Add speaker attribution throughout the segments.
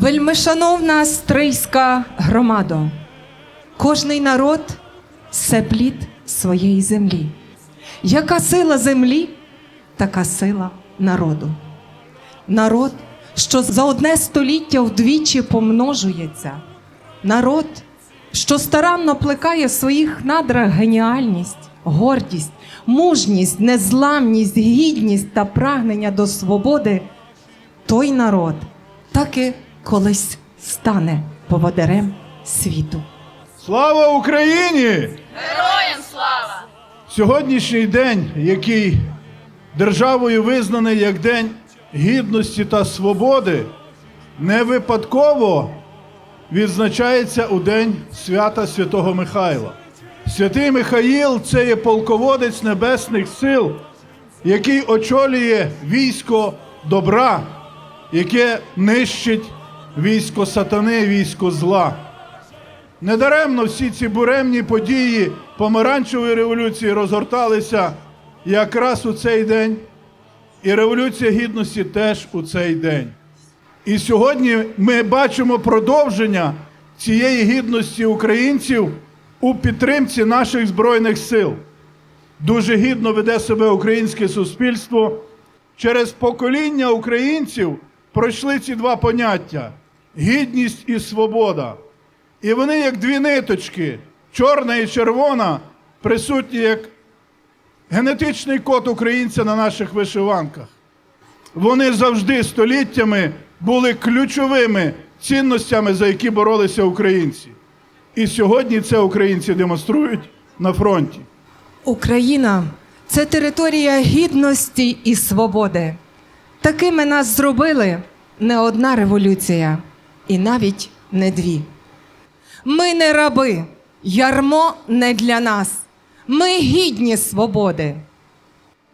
Speaker 1: Вельмишановна стрийська громадо, кожний народ це плід своєї землі. Яка сила землі, така сила народу. Народ, що за одне століття вдвічі помножується. Народ, що старанно плекає в своїх надрах геніальність, гордість, мужність, незламність, гідність та прагнення до свободи, той народ таки колись стане поводирем світу.
Speaker 2: Слава Україні! Героям слава! Сьогоднішній день, який державою визнаний як День гідності та свободи, не випадково відзначається у День свята Святого Михайла. Святий Михаїл це є полководець небесних сил, який очолює військо добра, яке нищить військо сатани, військо зла. Недаремно всі ці буремні події помаранчевої революції розгорталися якраз у цей день, і Революція Гідності теж у цей день. І сьогодні ми бачимо продовження цієї гідності українців у підтримці наших Збройних сил. Дуже гідно веде себе українське суспільство. Через покоління українців пройшли ці два поняття гідність і свобода. І вони, як дві ниточки, чорна і червона, присутні як генетичний код українця на наших вишиванках. Вони завжди століттями були ключовими цінностями, за які боролися українці. І сьогодні це українці демонструють на фронті.
Speaker 1: Україна це територія гідності і свободи. Такими нас зробили не одна революція, і навіть не дві. Ми не раби, ярмо не для нас. Ми гідні свободи.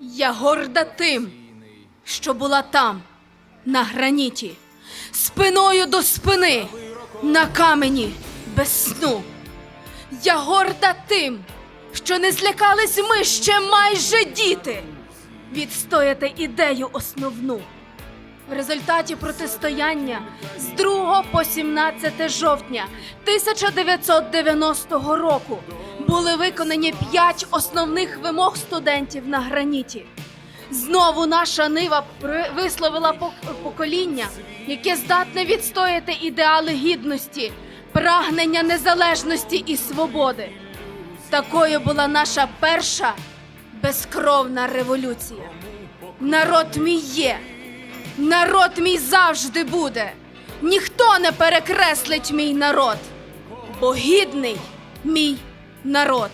Speaker 3: Я горда тим, що була там, на граніті, спиною до спини, на камені без сну. Я горда тим, що не злякались ми ще майже діти, відстояти ідею основну. В результаті протистояння з 2 по 17 жовтня 1990 року були виконані п'ять основних вимог студентів на граніті. Знову наша нива висловила покоління, яке здатне відстояти ідеали гідності, прагнення незалежності і свободи. Такою була наша перша безкровна революція. Народ мій є, народ мій завжди буде. Ніхто не перекреслить мій народ, бо гідний мій народ.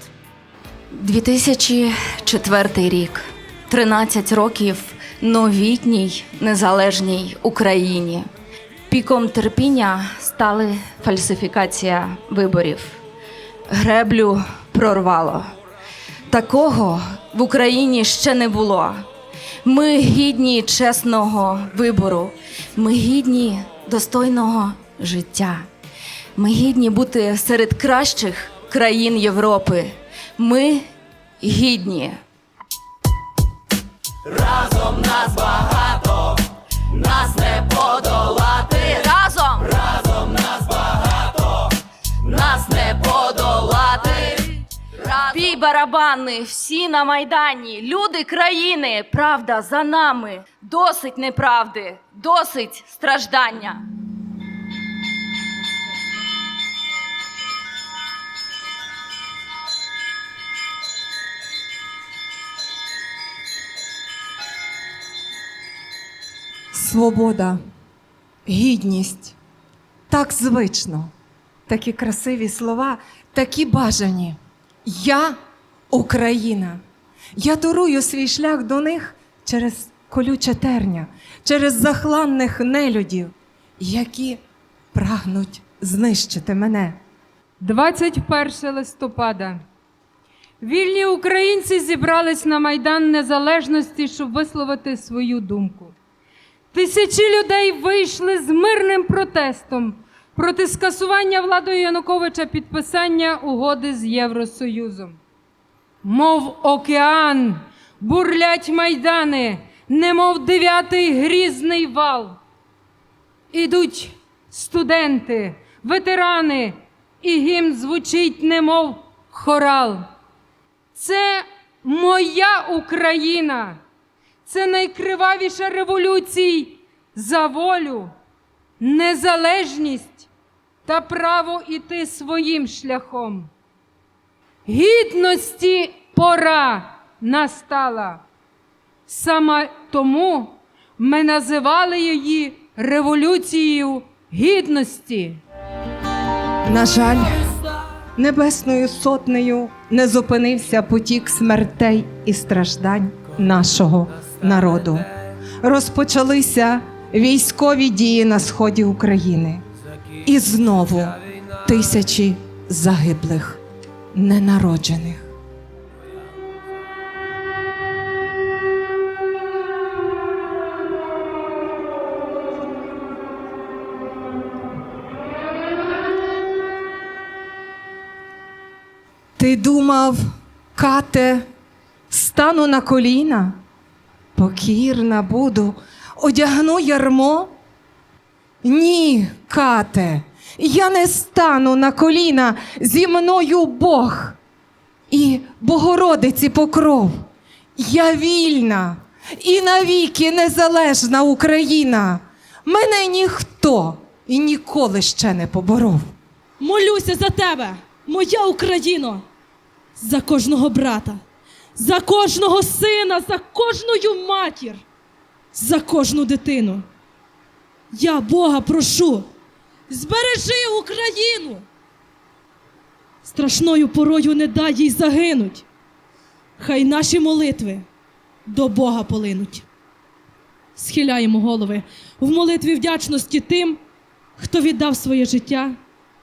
Speaker 4: 2004 рік. 13 років новітній незалежній Україні. Піком терпіння стали фальсифікація виборів. Греблю прорвало. Такого в Україні ще не було. Ми гідні чесного вибору. Ми гідні достойного життя. Ми гідні бути серед кращих країн Європи. Ми гідні. Разом! Барабани, всі на майдані, люди країни, правда за нами. Досить неправди, досить страждання.
Speaker 1: Свобода, гідність. Так звично. Такі красиві слова, такі бажані. Я Україна. Я турую свій шлях до них через колюче терня, через захланних нелюдів, які прагнуть знищити мене.
Speaker 5: 21 листопада. Вільні українці зібрались на Майдан Незалежності, щоб висловити свою думку. Тисячі людей вийшли з мирним протестом проти скасування владою Януковича підписання угоди з Євросоюзом. Мов океан, бурлять майдани, немов дев'ятий грізний вал. Ідуть студенти, ветерани, і гімн звучить немов хорал. Це моя Україна, це найкривавіша революція за волю, незалежність та право іти своїм шляхом. Гідності пора настала. Саме тому ми називали її Революцією Гідності.
Speaker 1: На жаль, небесною сотнею не зупинився потік смертей і страждань нашого народу. Розпочалися військові дії на сході України. І знову тисячі загиблих, ненароджених. Ти думав, кате, стану на коліна, покірна буду, одягну ярмо? Ні, кате, я не стану на коліна зі мною Бог і Богородиці покров. Я вільна і навіки незалежна Україна. Мене ніхто і ніколи ще не поборов.
Speaker 6: Молюся за тебе, моя Україно, за кожного брата, за кожного сина, за кожну матір, за кожну дитину. Я Бога прошу, збережи Україну. Страшною порою не дай їй загинуть. Хай наші молитви до Бога полинуть. Схиляємо голови в молитві вдячності тим, хто віддав своє життя,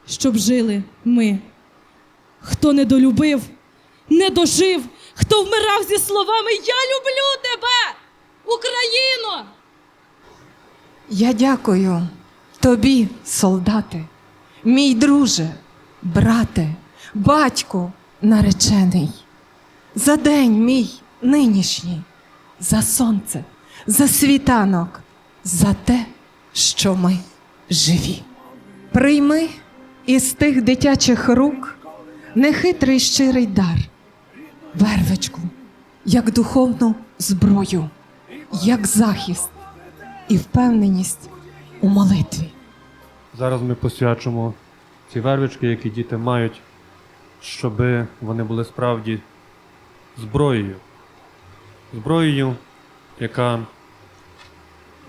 Speaker 6: щоб жили ми. Хто недолюбив, не дожив, хто вмирав зі словами Я люблю тебе, Україно!
Speaker 1: Я дякую тобі, солдати, мій друже, брате, батьку наречений, за день мій нинішній, за сонце, за світанок, за те, що ми живі. Прийми із тих дитячих рук нехитрий щирий дар, вервичку, як духовну зброю, як захист і впевненість у молитві.
Speaker 7: Зараз ми посвячимо ці вервички, які діти мають, щоб вони були справді зброєю. Зброєю, яка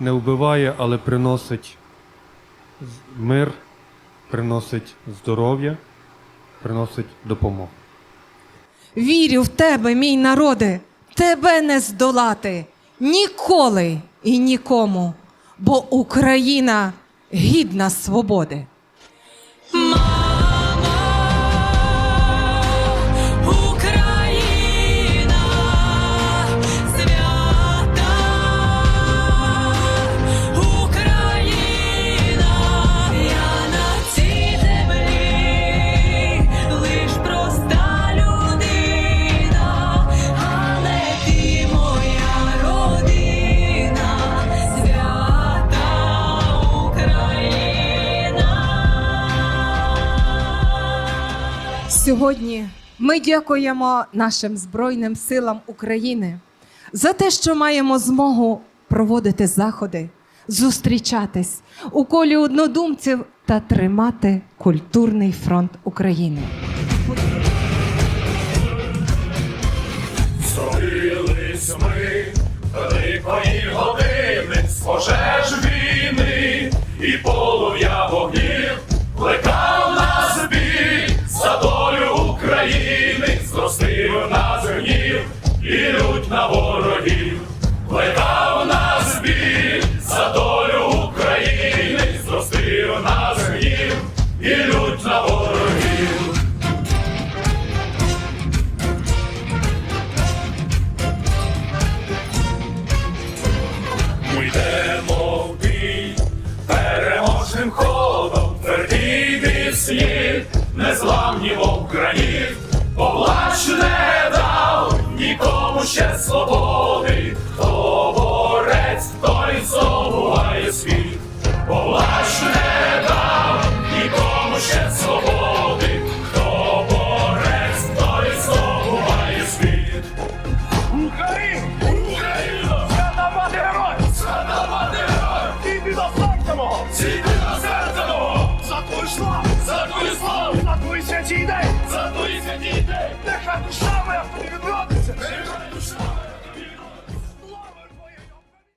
Speaker 7: не вбиває, але приносить мир, приносить здоров'я, приносить допомогу.
Speaker 1: Вірю в тебе, мій народе, тебе не здолати ніколи і нікому, бо Україна гідна свободи. Сьогодні ми дякуємо нашим Збройним силам України за те, що маємо змогу проводити заходи, зустрічатись у колі однодумців та тримати культурний фронт України.
Speaker 8: Зорились ми великої години з пожеж війни і полум'я незламні мов граніт, Поплач не дав нікому ще свободи,